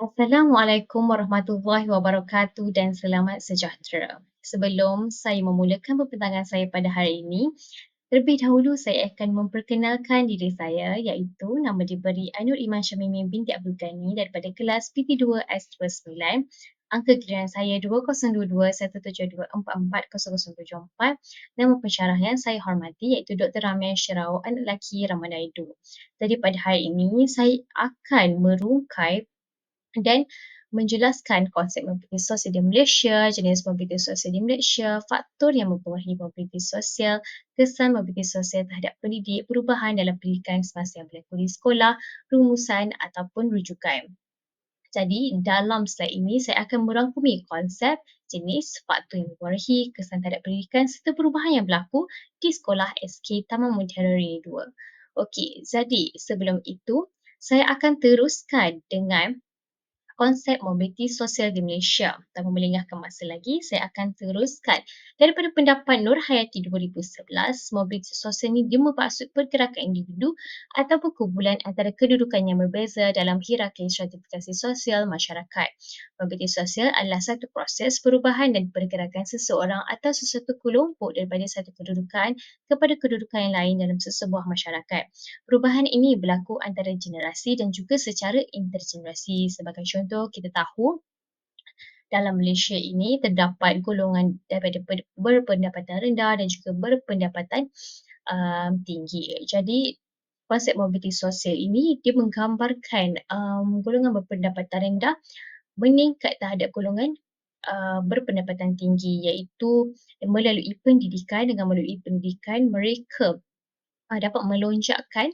Assalamualaikum warahmatullahi wabarakatuh dan selamat sejahtera. Sebelum saya memulakan pembentangan saya pada hari ini, terlebih dahulu saya akan memperkenalkan diri saya iaitu nama diberi Ainur Iman Syamimi binti Abdul Ghani daripada kelas PT2 S29. Angka giliran saya 202172440074. Nama pensyarah yang saya hormati iaitu Dr. Ramia Syirau, anak lelaki Ramadaidu. Jadi pada hari ini saya akan merungkai dan menjelaskan konsep mobiliti sosial di Malaysia, jenis mobiliti sosial di Malaysia, faktor yang mempengaruhi mobiliti sosial, kesan mobiliti sosial terhadap pendidik, perubahan dalam pendidikan semasa yang berlaku di sekolah, rumusan ataupun rujukan. Jadi dalam slide ini saya akan merangkumi konsep, jenis, faktor yang mempengaruhi, kesan terhadap pendidikan serta perubahan yang berlaku di sekolah SK Taman Mutiara Rini 2. Okey, jadi sebelum itu saya akan teruskan dengan konsep mobiliti sosial di Malaysia. Tanpa melengahkan masa lagi, saya akan teruskan. Daripada pendapat Nur Hayati 2011, mobiliti sosial ini dia bermaksud pergerakan individu ataupun kumpulan antara kedudukan yang berbeza dalam hierarki stratifikasi sosial masyarakat. Mobiliti sosial adalah satu proses perubahan dan pergerakan seseorang atau sesuatu kelompok daripada satu kedudukan kepada kedudukan yang lain dalam sesebuah masyarakat. Perubahan ini berlaku antara generasi dan juga secara intergenerasi. Sebagai contoh, contoh kita tahu dalam Malaysia ini terdapat golongan daripada berpendapatan rendah dan juga berpendapatan um, tinggi. Jadi konsep mobiliti sosial ini dia menggambarkan um, golongan berpendapatan rendah meningkat terhadap golongan uh, berpendapatan tinggi iaitu melalui pendidikan dengan melalui pendidikan mereka uh, dapat melonjakkan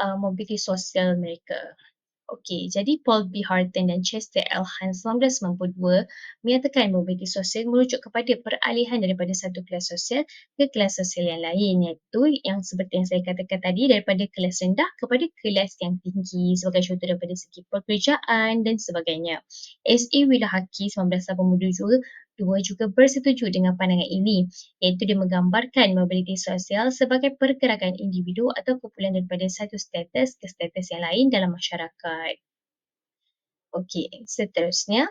uh, mobiliti sosial mereka. Okey, jadi Paul B. Harton dan Chester L. Hans 1992 menyatakan mobiliti sosial merujuk kepada peralihan daripada satu kelas sosial ke kelas sosial yang lain iaitu yang seperti yang saya katakan tadi daripada kelas rendah kepada kelas yang tinggi sebagai contoh daripada segi pekerjaan dan sebagainya. S.A. Willahaki 1982 Dua juga bersetuju dengan pandangan ini, iaitu dia menggambarkan mobiliti sosial sebagai pergerakan individu atau kumpulan daripada satu status ke status yang lain dalam masyarakat. Okey, seterusnya.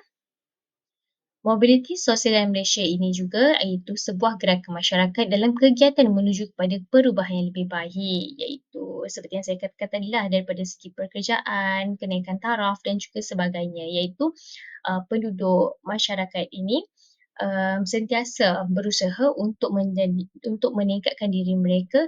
Mobiliti sosial dalam Malaysia ini juga iaitu sebuah gerakan masyarakat dalam kegiatan menuju kepada perubahan yang lebih baik iaitu seperti yang saya katakan tadi lah daripada segi pekerjaan, kenaikan taraf dan juga sebagainya iaitu uh, penduduk masyarakat ini um, sentiasa berusaha untuk menjadi untuk meningkatkan diri mereka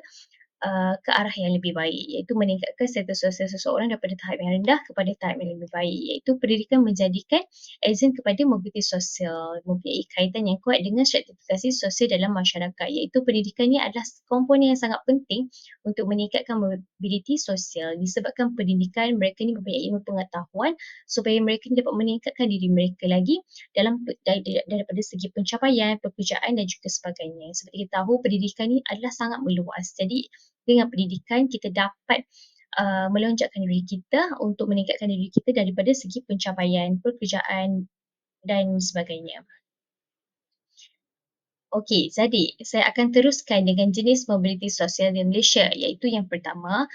uh, ke arah yang lebih baik iaitu meningkatkan status sosial seseorang daripada tahap yang rendah kepada tahap yang lebih baik iaitu pendidikan menjadikan agent kepada mobiliti sosial mempunyai kaitan yang kuat dengan stratifikasi sosial dalam masyarakat iaitu pendidikan ini adalah komponen yang sangat penting untuk meningkatkan mobiliti sosial disebabkan pendidikan mereka ini mempunyai ilmu pengetahuan supaya mereka dapat meningkatkan diri mereka lagi dalam daripada segi pencapaian, pekerjaan dan juga sebagainya. Seperti kita tahu pendidikan ini adalah sangat meluas. Jadi dengan pendidikan kita dapat uh, melonjakkan diri kita untuk meningkatkan diri kita daripada segi pencapaian, pekerjaan dan sebagainya. Okey, jadi saya akan teruskan dengan jenis mobiliti sosial di Malaysia iaitu yang pertama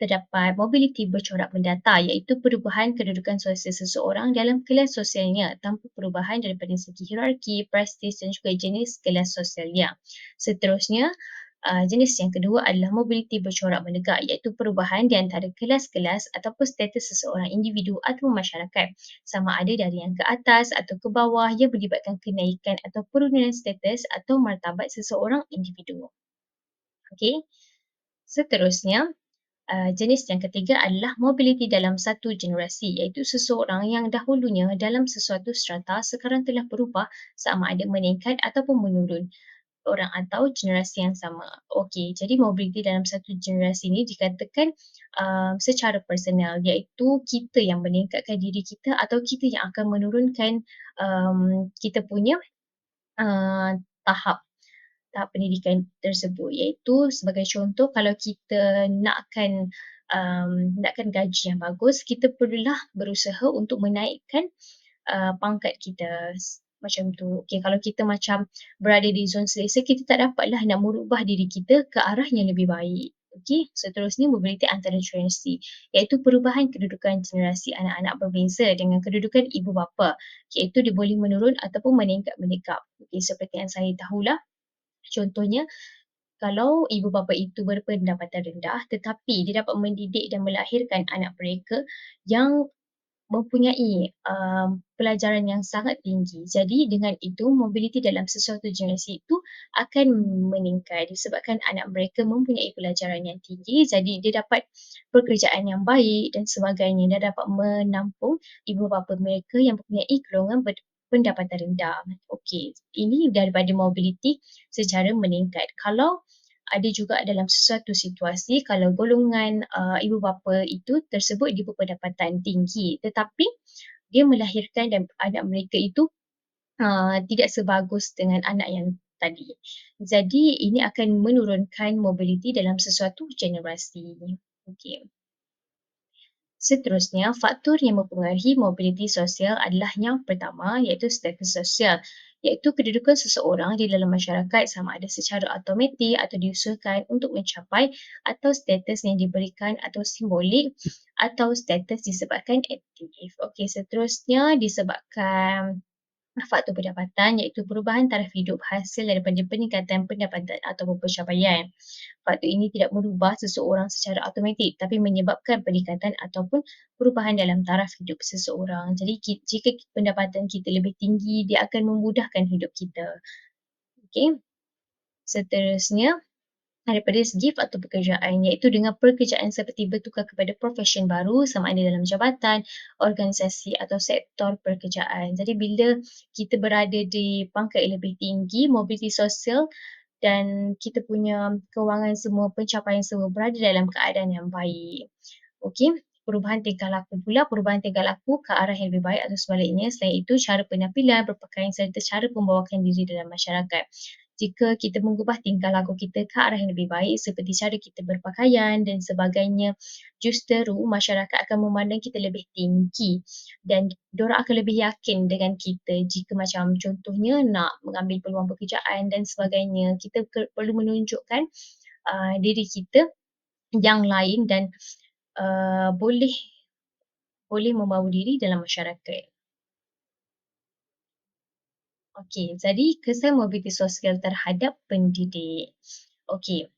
terdapat mobiliti bercorak mendata iaitu perubahan kedudukan sosial seseorang dalam kelas sosialnya tanpa perubahan daripada segi hierarki, prestis dan juga jenis kelas sosialnya. Seterusnya, Uh, jenis yang kedua adalah mobiliti bercorak menegak iaitu perubahan di antara kelas-kelas ataupun status seseorang individu atau masyarakat sama ada dari yang ke atas atau ke bawah yang melibatkan kenaikan atau penurunan status atau martabat seseorang individu. Okey. Seterusnya, uh, jenis yang ketiga adalah mobiliti dalam satu generasi iaitu seseorang yang dahulunya dalam sesuatu strata sekarang telah berubah sama ada meningkat ataupun menurun orang atau generasi yang sama. Okey, jadi mobiliti dalam satu generasi ini dikatakan uh, secara personal iaitu kita yang meningkatkan diri kita atau kita yang akan menurunkan um, kita punya uh, tahap tahap pendidikan tersebut iaitu sebagai contoh kalau kita nakkan um, nakkan gaji yang bagus kita perlulah berusaha untuk menaikkan uh, pangkat kita macam tu. Okay, kalau kita macam berada di zon selesa, kita tak dapatlah nak merubah diri kita ke arah yang lebih baik. Okey, seterusnya mobiliti antara generasi iaitu perubahan kedudukan generasi anak-anak berbeza dengan kedudukan ibu bapa iaitu dia boleh menurun ataupun meningkat meningkat. Okey, seperti yang saya tahulah contohnya kalau ibu bapa itu berpendapatan rendah tetapi dia dapat mendidik dan melahirkan anak mereka yang mempunyai um, pelajaran yang sangat tinggi. Jadi dengan itu mobiliti dalam sesuatu generasi itu akan meningkat disebabkan anak mereka mempunyai pelajaran yang tinggi jadi dia dapat pekerjaan yang baik dan sebagainya. Dia dapat menampung ibu bapa mereka yang mempunyai golongan pendapatan rendah. Okey, ini daripada mobiliti secara meningkat. Kalau ada juga dalam sesuatu situasi kalau golongan uh, ibu bapa itu tersebut dia berpendapatan tinggi tetapi dia melahirkan dan anak mereka itu uh, tidak sebagus dengan anak yang tadi. Jadi ini akan menurunkan mobiliti dalam sesuatu generasi. Okey. Seterusnya, faktor yang mempengaruhi mobiliti sosial adalah yang pertama iaitu status sosial iaitu kedudukan seseorang di dalam masyarakat sama ada secara automatik atau diusulkan untuk mencapai atau status yang diberikan atau simbolik atau status disebabkan aktif. Okey, seterusnya disebabkan faktor pendapatan iaitu perubahan taraf hidup hasil daripada peningkatan pendapatan atau pencapaian. Faktor ini tidak merubah seseorang secara automatik tapi menyebabkan peningkatan ataupun perubahan dalam taraf hidup seseorang. Jadi jika pendapatan kita lebih tinggi, dia akan memudahkan hidup kita. Okey. Seterusnya, daripada segi faktor pekerjaan iaitu dengan pekerjaan seperti bertukar kepada profesion baru sama ada dalam jabatan, organisasi atau sektor pekerjaan. Jadi bila kita berada di pangkat yang lebih tinggi, mobiliti sosial dan kita punya kewangan semua, pencapaian semua berada dalam keadaan yang baik. Okey, perubahan tingkah laku pula, perubahan tingkah laku ke arah yang lebih baik atau sebaliknya. Selain itu, cara penampilan, berpakaian serta cara pembawakan diri dalam masyarakat jika kita mengubah tingkah laku kita ke arah yang lebih baik seperti cara kita berpakaian dan sebagainya, justeru masyarakat akan memandang kita lebih tinggi dan diorang akan lebih yakin dengan kita jika macam contohnya nak mengambil peluang pekerjaan dan sebagainya. Kita perlu menunjukkan uh, diri kita yang lain dan uh, boleh boleh membawa diri dalam masyarakat. Okey, jadi kesan mobiliti sosial terhadap pendidik. Okey,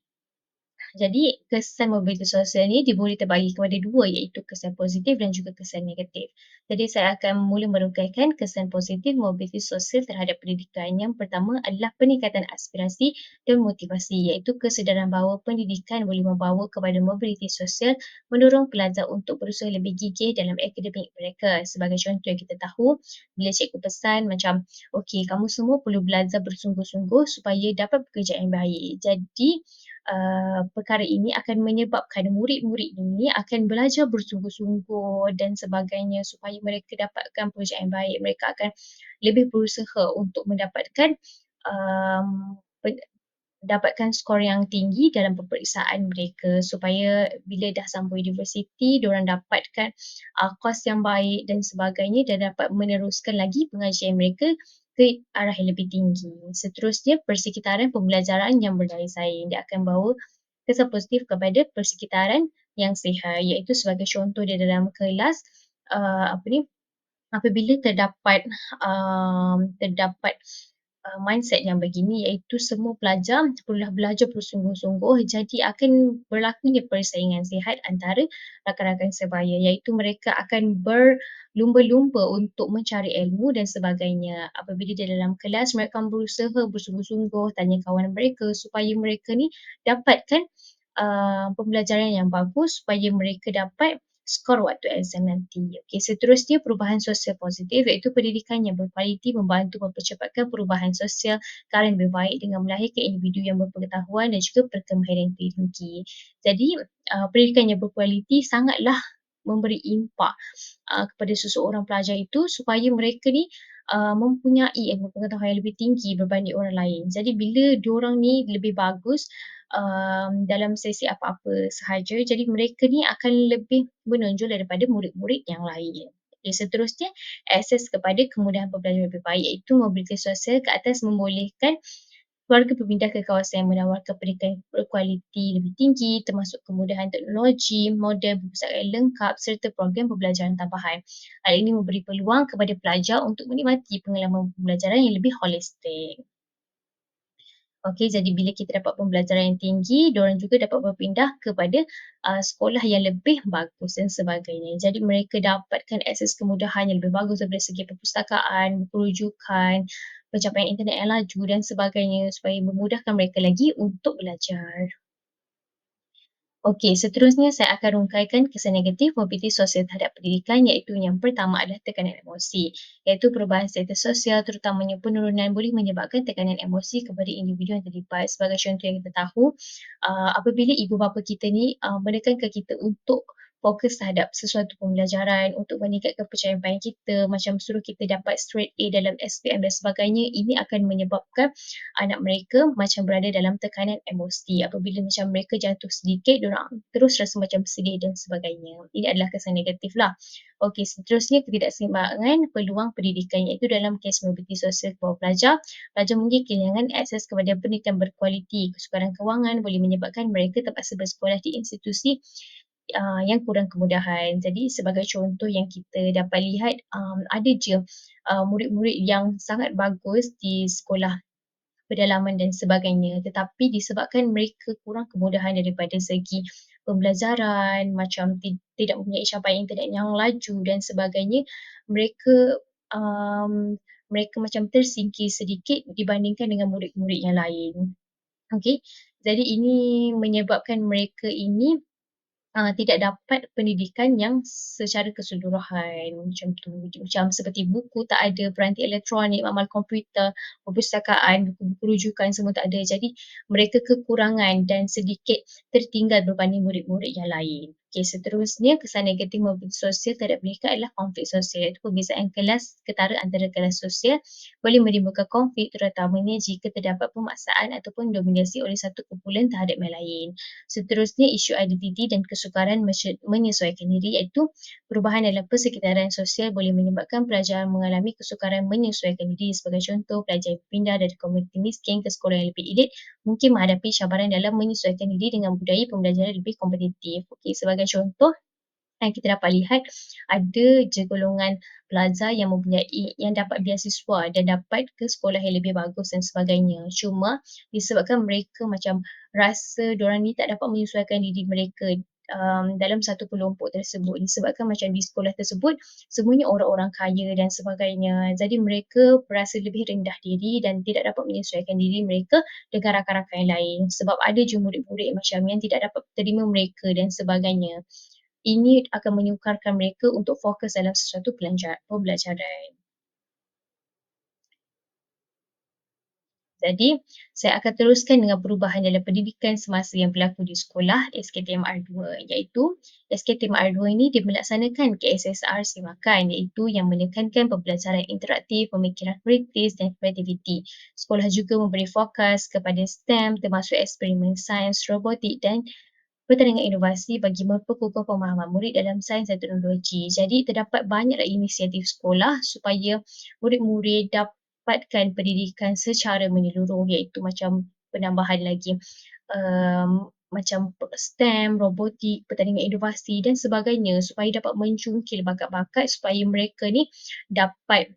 jadi kesan mobiliti sosial ni dia boleh terbagi kepada dua iaitu kesan positif dan juga kesan negatif. Jadi saya akan mula merungkaikan kesan positif mobiliti sosial terhadap pendidikan. Yang pertama adalah peningkatan aspirasi dan motivasi iaitu kesedaran bahawa pendidikan boleh membawa kepada mobiliti sosial mendorong pelajar untuk berusaha lebih gigih dalam akademik mereka. Sebagai contoh yang kita tahu, bila cikgu pesan macam okey kamu semua perlu belajar bersungguh-sungguh supaya dapat pekerjaan yang baik. Jadi uh, perkara ini akan menyebabkan murid-murid ini akan belajar bersungguh-sungguh dan sebagainya supaya mereka dapatkan pekerjaan yang baik. Mereka akan lebih berusaha untuk mendapatkan um, dapatkan skor yang tinggi dalam peperiksaan mereka supaya bila dah sampai universiti diorang dapatkan uh, kos yang baik dan sebagainya dan dapat meneruskan lagi pengajian mereka ke arah yang lebih tinggi. Seterusnya, persekitaran pembelajaran yang berdaya saing. Dia akan bawa kesan positif kepada persekitaran yang sihat iaitu sebagai contoh dia dalam kelas uh, apa ni apabila terdapat um, terdapat uh, mindset yang begini iaitu semua pelajar perlulah belajar bersungguh-sungguh. Jadi akan berlakunya persaingan sihat antara rakan-rakan sebaya iaitu mereka akan berlumba-lumba untuk mencari ilmu dan sebagainya. Apabila di dalam kelas mereka berusaha bersungguh-sungguh tanya kawan mereka supaya mereka ni dapatkan uh, pembelajaran yang bagus supaya mereka dapat skor waktu exam nanti. Okey, seterusnya perubahan sosial positif iaitu pendidikan yang berkualiti membantu mempercepatkan perubahan sosial ke arah lebih baik dengan melahirkan individu yang berpengetahuan dan juga perkemahiran tinggi. Jadi, uh, pendidikan yang berkualiti sangatlah memberi impak uh, kepada seseorang pelajar itu supaya mereka ni uh, mempunyai ilmu pengetahuan yang lebih tinggi berbanding orang lain. Jadi bila diorang ni lebih bagus, um, dalam sesi apa-apa sahaja jadi mereka ni akan lebih menonjol daripada murid-murid yang lain. Okay, seterusnya akses kepada kemudahan pembelajaran lebih baik iaitu mobiliti sosial ke atas membolehkan Keluarga berpindah ke kawasan yang menawarkan pendidikan berkualiti lebih tinggi termasuk kemudahan teknologi, model perpustakaan lengkap serta program pembelajaran tambahan. Hal ini memberi peluang kepada pelajar untuk menikmati pengalaman pembelajaran yang lebih holistik. Okey, jadi bila kita dapat pembelajaran yang tinggi, diorang juga dapat berpindah kepada uh, sekolah yang lebih bagus dan sebagainya. Jadi mereka dapatkan akses kemudahan yang lebih bagus daripada segi perpustakaan, rujukan, pencapaian internet yang laju dan sebagainya supaya memudahkan mereka lagi untuk belajar. Okey, seterusnya saya akan rungkaikan kesan negatif mobiliti sosial terhadap pendidikan iaitu yang pertama adalah tekanan emosi iaitu perubahan status sosial terutamanya penurunan boleh menyebabkan tekanan emosi kepada individu yang terlibat. Sebagai contoh yang kita tahu, uh, apabila ibu bapa kita ni uh, menekankan kita untuk fokus terhadap sesuatu pembelajaran untuk meningkatkan pencapaian kita macam suruh kita dapat straight A dalam SPM dan sebagainya ini akan menyebabkan anak mereka macam berada dalam tekanan emosi apabila macam mereka jatuh sedikit diorang terus rasa macam sedih dan sebagainya. Ini adalah kesan negatif lah. Okey, seterusnya ketidakseimbangan peluang pendidikan iaitu dalam kes mobiliti sosial bawah pelajar, pelajar mungkin kehilangan akses kepada pendidikan berkualiti. Kesukaran kewangan boleh menyebabkan mereka terpaksa bersekolah di institusi uh, yang kurang kemudahan. Jadi sebagai contoh yang kita dapat lihat um, ada je uh, murid-murid yang sangat bagus di sekolah pedalaman dan sebagainya tetapi disebabkan mereka kurang kemudahan daripada segi pembelajaran macam tidak mempunyai capaian internet yang laju dan sebagainya mereka um, mereka macam tersingkir sedikit dibandingkan dengan murid-murid yang lain. Okey. Jadi ini menyebabkan mereka ini uh, tidak dapat pendidikan yang secara keseluruhan macam tu. Macam seperti buku tak ada, peranti elektronik, mamal komputer, perpustakaan, buku-buku rujukan semua tak ada. Jadi mereka kekurangan dan sedikit tertinggal berbanding murid-murid yang lain. Okey, seterusnya kesan negatif mobil sosial terhadap pendidikan adalah konflik sosial. Itu perbezaan kelas ketara antara kelas sosial boleh menimbulkan konflik terutamanya jika terdapat pemaksaan ataupun dominasi oleh satu kumpulan terhadap yang lain. Seterusnya isu identiti dan kesukaran menyesuaikan diri iaitu perubahan dalam persekitaran sosial boleh menyebabkan pelajar mengalami kesukaran menyesuaikan diri. Sebagai contoh, pelajar yang dari komuniti miskin ke sekolah yang lebih elit mungkin menghadapi cabaran dalam menyesuaikan diri dengan budaya pembelajaran lebih kompetitif. Okey, sebagai sebagai contoh yang kita dapat lihat ada je golongan pelajar yang mempunyai yang dapat beasiswa dan dapat ke sekolah yang lebih bagus dan sebagainya. Cuma disebabkan mereka macam rasa diorang ni tak dapat menyesuaikan diri mereka um, dalam satu kelompok tersebut disebabkan macam di sekolah tersebut semuanya orang-orang kaya dan sebagainya. Jadi mereka berasa lebih rendah diri dan tidak dapat menyesuaikan diri mereka dengan rakan-rakan yang lain sebab ada je murid-murid macam yang tidak dapat terima mereka dan sebagainya ini akan menyukarkan mereka untuk fokus dalam sesuatu pembelajaran. Jadi, saya akan teruskan dengan perubahan dalam pendidikan semasa yang berlaku di sekolah SKTMR2 iaitu SKTMR2 ini dia melaksanakan KSSR Simakan iaitu yang menekankan pembelajaran interaktif, pemikiran kritis dan kreativiti. Sekolah juga memberi fokus kepada STEM termasuk eksperimen sains, robotik dan pertandingan inovasi bagi memperkukuh pemahaman murid dalam sains dan teknologi. Jadi terdapat banyaklah inisiatif sekolah supaya murid-murid dapatkan pendidikan secara menyeluruh iaitu macam penambahan lagi um, macam STEM, robotik, pertandingan inovasi dan sebagainya supaya dapat mencungkil bakat-bakat supaya mereka ni dapat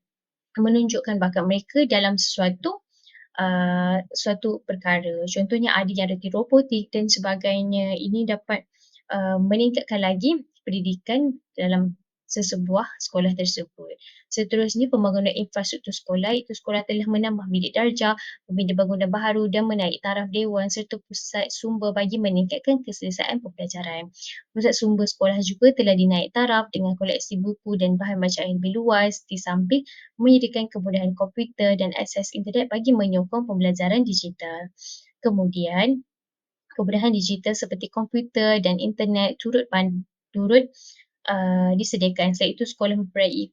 menunjukkan bakat mereka dalam sesuatu uh, suatu perkara. Contohnya ada yang reti robotik dan sebagainya. Ini dapat uh, meningkatkan lagi pendidikan dalam sesebuah sekolah tersebut. Seterusnya pembangunan infrastruktur sekolah itu sekolah telah menambah bilik darjah, membina bangunan baharu dan menaik taraf dewan serta pusat sumber bagi meningkatkan keselesaan pembelajaran. Pusat sumber sekolah juga telah dinaik taraf dengan koleksi buku dan bahan bacaan yang lebih luas di samping menyediakan kemudahan komputer dan akses internet bagi menyokong pembelajaran digital. Kemudian, kemudahan digital seperti komputer dan internet turut turut uh, disediakan. Selain itu, sekolah memperbaiki,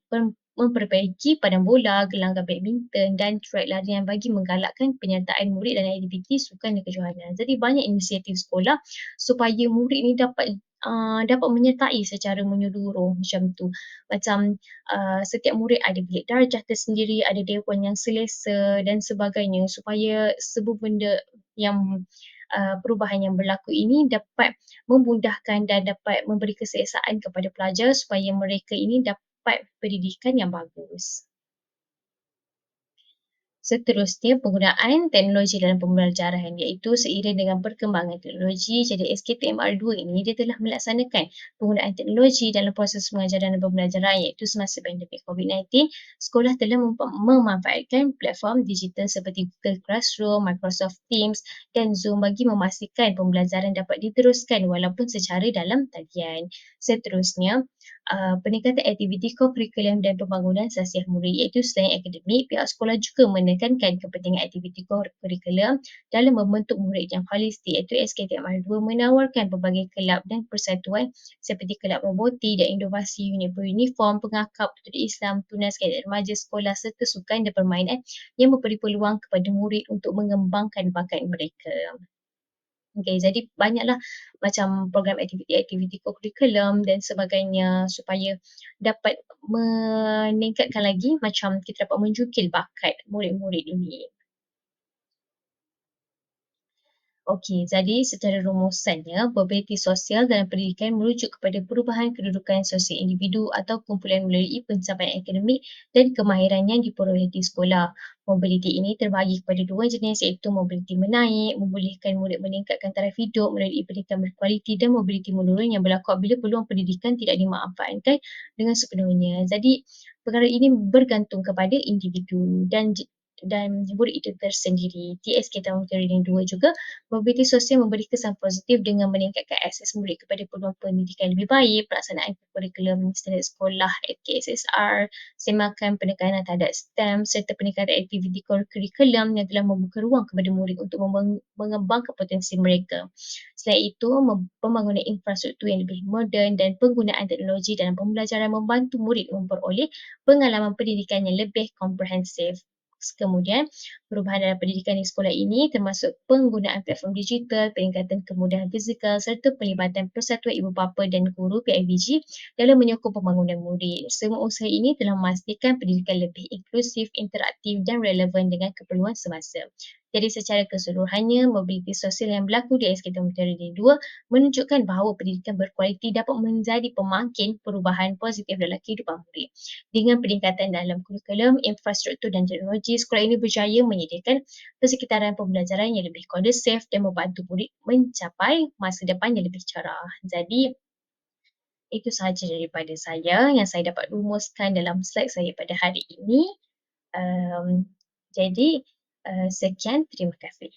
memperbaiki padang bola, gelanggang badminton dan track larian bagi menggalakkan penyertaan murid dalam aktiviti sukan dan kejohanan. Jadi banyak inisiatif sekolah supaya murid ini dapat uh, dapat menyertai secara menyeluruh macam tu. Macam uh, setiap murid ada bilik darjah tersendiri, ada dewan yang selesa dan sebagainya supaya semua benda yang uh, perubahan yang berlaku ini dapat memudahkan dan dapat memberi keselesaan kepada pelajar supaya mereka ini dapat pendidikan yang bagus. Seterusnya, penggunaan teknologi dalam pembelajaran iaitu seiring dengan perkembangan teknologi, jadi SKTMR2 ini dia telah melaksanakan penggunaan teknologi dalam proses pengajaran dan pembelajaran iaitu semasa pandemik COVID-19, sekolah telah mem- memanfaatkan platform digital seperti Google Classroom, Microsoft Teams dan Zoom bagi memastikan pembelajaran dapat diteruskan walaupun secara dalam talian. Seterusnya, uh, peningkatan aktiviti kurikulum dan pembangunan sasiah murid iaitu selain akademik, pihak sekolah juga menekankan kepentingan aktiviti kurikulum dalam membentuk murid yang holistik iaitu SKTMR2 menawarkan pelbagai kelab dan persatuan seperti kelab robotik dan inovasi unit beruniform, pengakap, tutur Islam, tunas kaedah remaja sekolah serta sukan dan permainan yang memberi peluang kepada murid untuk mengembangkan bakat mereka. Okay, jadi banyaklah macam program aktiviti-aktiviti kurikulum dan sebagainya supaya dapat meningkatkan lagi macam kita dapat menjukil bakat murid-murid ini. Okey, jadi secara rumusannya, mobiliti sosial dalam pendidikan merujuk kepada perubahan kedudukan sosial individu atau kumpulan melalui pencapaian akademik dan kemahiran yang diperoleh di sekolah. Mobiliti ini terbahagi kepada dua jenis iaitu mobiliti menaik, membolehkan murid meningkatkan taraf hidup melalui pendidikan berkualiti dan mobiliti menurun yang berlaku apabila peluang pendidikan tidak dimanfaatkan dengan sepenuhnya. Jadi, perkara ini bergantung kepada individu dan dan murid itu tersendiri. TSK tahun Training 2 juga mobiliti sosial memberi kesan positif dengan meningkatkan akses murid kepada peluang pendidikan lebih baik, pelaksanaan kurikulum standard sekolah KSSR, semakan penekanan terhadap STEM serta peningkatan aktiviti kurikulum yang telah membuka ruang kepada murid untuk mengembangkan potensi mereka. Selain itu, pembangunan infrastruktur yang lebih moden dan penggunaan teknologi dalam pembelajaran membantu murid memperoleh pengalaman pendidikan yang lebih komprehensif. Kemudian, perubahan dalam pendidikan di sekolah ini termasuk penggunaan platform digital, peningkatan kemudahan fizikal serta pelibatan persatuan ibu bapa dan guru PIBG dalam menyokong pembangunan murid. Semua usaha ini telah memastikan pendidikan lebih inklusif, interaktif dan relevan dengan keperluan semasa. Jadi secara keseluruhannya, mobiliti sosial yang berlaku di SKT Menteri 2 menunjukkan bahawa pendidikan berkualiti dapat menjadi pemakin perubahan positif dalam kehidupan murid. Dengan peningkatan dalam kurikulum, infrastruktur dan teknologi, sekolah ini berjaya menyediakan persekitaran pembelajaran yang lebih kondusif dan membantu murid mencapai masa depan yang lebih cerah. Jadi, itu sahaja daripada saya yang saya dapat rumuskan dalam slide saya pada hari ini. Um, jadi, Uh, sekian, terima kasih.